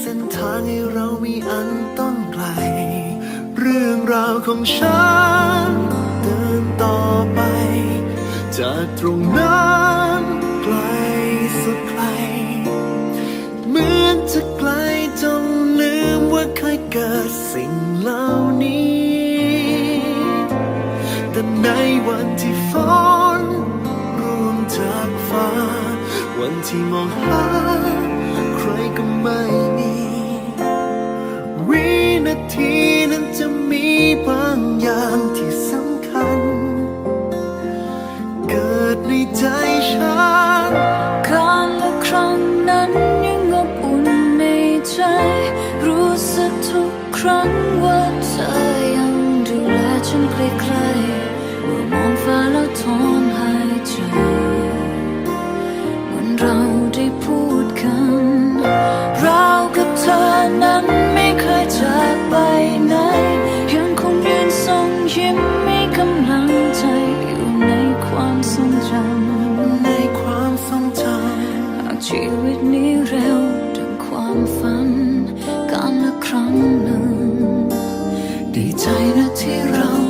เส้นทางให้เรามีอันต้องไกล เรื่องราวของฉัน เดินต่อไป จากตรงนั้นไกลสุดไกล เหมือนจะไกลจนลืมว่าเคยเกิดสิ่งเหล่านี้ แต่ในวันที่ฝนร่วงจากฟ้า วันที่มองหา ครั้งว่าเธอยังดูแลฉันใกล้ๆเมื่อมองฟ้าแล้วถอนหายใจเหมือนเราได้พูดกัน เรากับเธอนั้นไม่เคยจากไปไหนยังคงยืนส่งยิ้มให้กำลังใจอยู่ในความทรงจำในความทรงจำหากชีวิตนี้เร็วดังความฝัน ดีใจนะที่เรา